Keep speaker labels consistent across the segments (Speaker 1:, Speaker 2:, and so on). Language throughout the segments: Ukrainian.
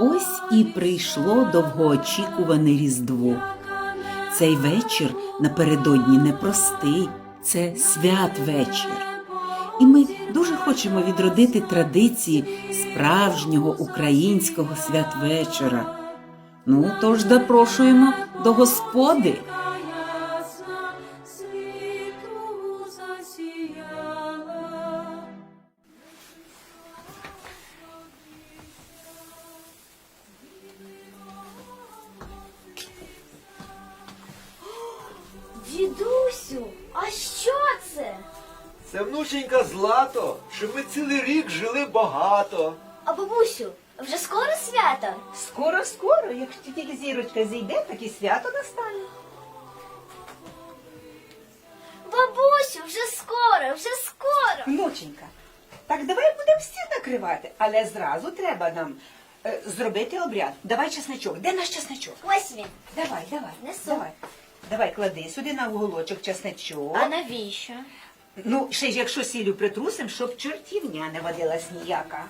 Speaker 1: Ось і прийшло довгоочікуване Різдво. Цей вечір напередодні непростий, це святвечір. І ми дуже хочемо відродити традиції справжнього українського святвечора. Ну, тож запрошуємо до господи.
Speaker 2: Дідусю, а що це?
Speaker 3: Це внученька злато, щоб ми цілий рік жили багато.
Speaker 2: А бабусю, вже скоро свято?
Speaker 4: Скоро, скоро, якщо тільки зірочка зійде, так і свято настане.
Speaker 2: Бабусю, вже скоро, вже скоро.
Speaker 4: Внученька, так давай будемо всі накривати, але зразу треба нам е, зробити обряд. Давай чесничок. Де наш чесничок?
Speaker 2: Ось він.
Speaker 4: Давай, давай,
Speaker 2: Несу.
Speaker 4: давай. Давай, клади сюди на уголочок чесничок.
Speaker 2: А навіщо?
Speaker 4: Ну, ще ж якщо сілю притрусим, щоб чортівня не водилась ніяка.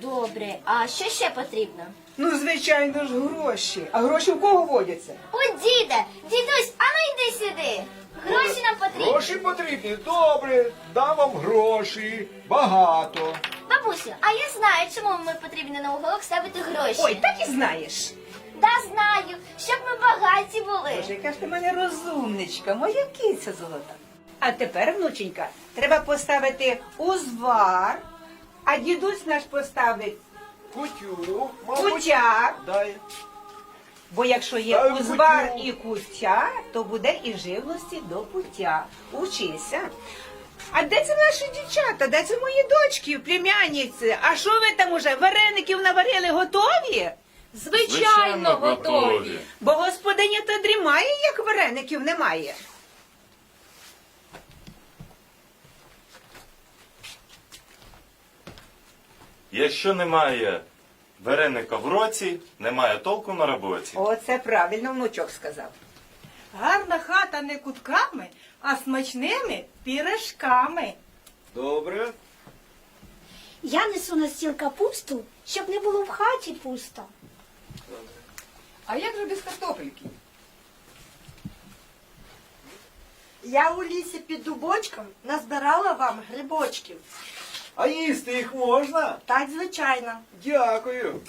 Speaker 2: Добре, а що ще потрібно?
Speaker 4: Ну, звичайно ж, гроші. А гроші в кого водяться?
Speaker 2: О, діда, дідусь, а ну йди сюди. Гроші нам потрібні.
Speaker 3: Гроші потрібні, добре, дам вам гроші, багато.
Speaker 2: Бабусю, а я знаю, чому ми потрібно на уголок ставити гроші.
Speaker 4: Ой, так і знаєш.
Speaker 2: Да знаю, щоб були.
Speaker 4: Боже, яка ж ти мене розумничка, моя киця золота. А тепер, внученька, треба поставити узвар, а дідусь наш поставить
Speaker 3: Кутю, мабуть,
Speaker 4: кутя.
Speaker 3: дай.
Speaker 4: Бо якщо є
Speaker 3: Ставимо
Speaker 4: узвар
Speaker 3: кутю.
Speaker 4: і кутя, то буде і живності до пуття. Учися. А де це наші дівчата? Де це мої дочки, племянниці? А що ви там уже вареників наварили готові?
Speaker 5: Звичайно, готові.
Speaker 4: Бо господиня то дрімає, як вареників немає.
Speaker 5: Якщо немає вареника в році, немає толку на роботі.
Speaker 4: Оце правильно внучок сказав.
Speaker 6: Гарна хата не кутками, а смачними пірашками.
Speaker 3: Добре.
Speaker 2: Я несу на стіл капусту, щоб не було в хаті пусто.
Speaker 6: А як же без картопельки?
Speaker 7: Я у лісі під дубочком назбирала вам грибочків.
Speaker 3: А їсти їх можна?
Speaker 7: Так, звичайно.
Speaker 3: Дякую.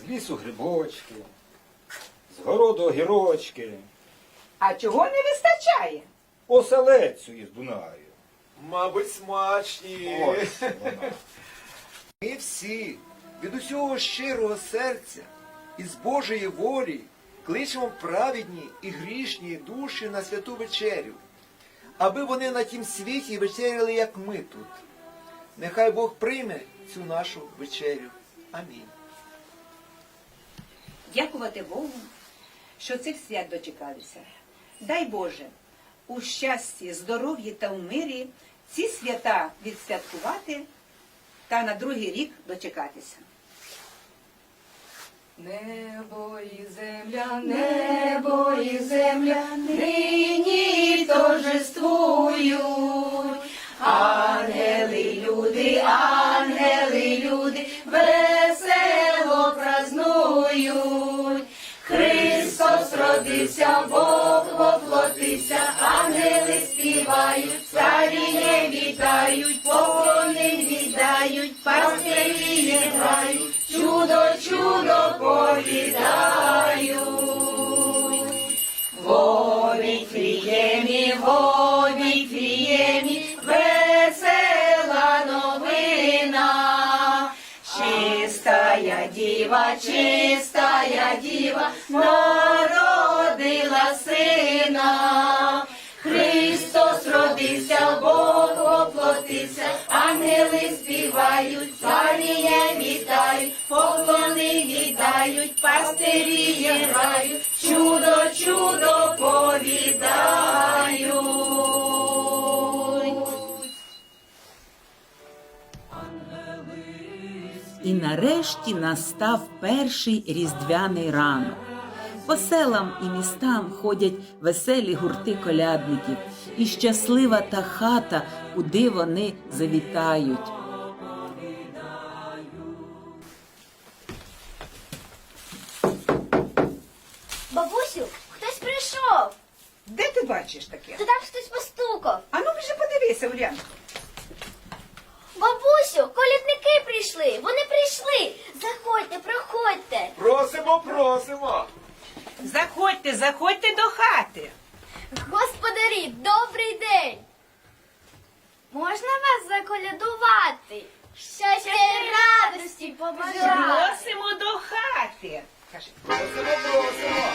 Speaker 3: З лісу грибочки, з городу огірочки,
Speaker 4: А чого не вистачає?
Speaker 3: оселецю із Дунаю. Мабуть, смачні. Ось вона. Ми всі від усього щирого серця і з Божої волі кличемо праведні і грішні душі на святу вечерю, аби вони на тім світі вечеряли, як ми тут. Нехай Бог прийме цю нашу вечерю. Амінь.
Speaker 4: Дякувати Богу, що цих свят дочекалися. Дай Боже, у щасті, здоров'ї та у мирі ці свята відсвяткувати та на другий рік дочекатися.
Speaker 6: Небо і земля, небо і земля, нині торжествують. Ангели, люди, ангели, люди, діва, народила сина. Христос родився, Бог воплотився, ангели співають, царіє вітають, поклони віддають, пастирі грають, чудо, чудо повідають.
Speaker 1: І нарешті настав перший різдвяний ранок. По селам і містам ходять веселі гурти колядників, і щаслива та хата, куди вони завітають. Бабусю, хтось прийшов.
Speaker 4: Де ти бачиш таке?
Speaker 2: Та там хтось постукав.
Speaker 4: А ну вже подивися, Улянко.
Speaker 2: Бабусю, колядник батьки прийшли. Вони прийшли. Заходьте, проходьте.
Speaker 3: Просимо, просимо.
Speaker 4: Заходьте, заходьте до хати.
Speaker 2: Господарі, добрий день. Можна вас заколядувати? Щастя і радості побажати.
Speaker 4: Просимо до хати. Кажи.
Speaker 3: Просимо, просимо.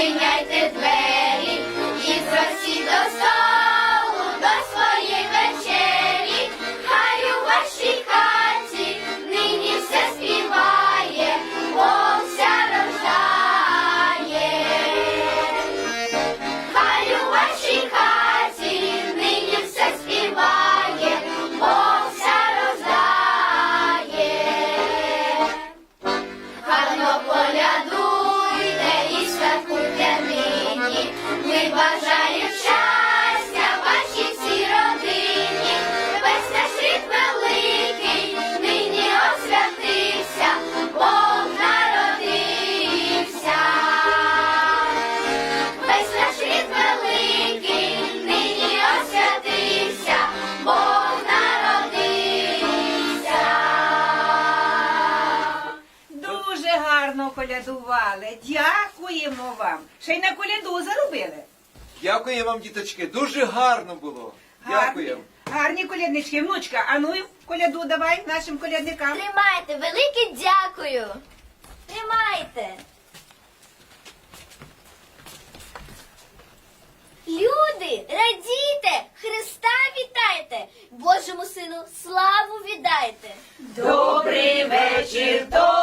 Speaker 2: Virginia is red. гарно
Speaker 4: колядували. Дякуємо вам. Ще й на коляду заробили.
Speaker 3: Дякую вам, діточки. Дуже гарно було.
Speaker 4: Гарні,
Speaker 3: Дякую.
Speaker 4: гарні коляднички. Внучка, а ну і коляду давай нашим колядникам.
Speaker 2: Тримайте, велике дякую. Тримайте. Люди, радійте, Христа вітайте, Божому сину славу віддайте.
Speaker 4: Добрий вечір,
Speaker 6: добрий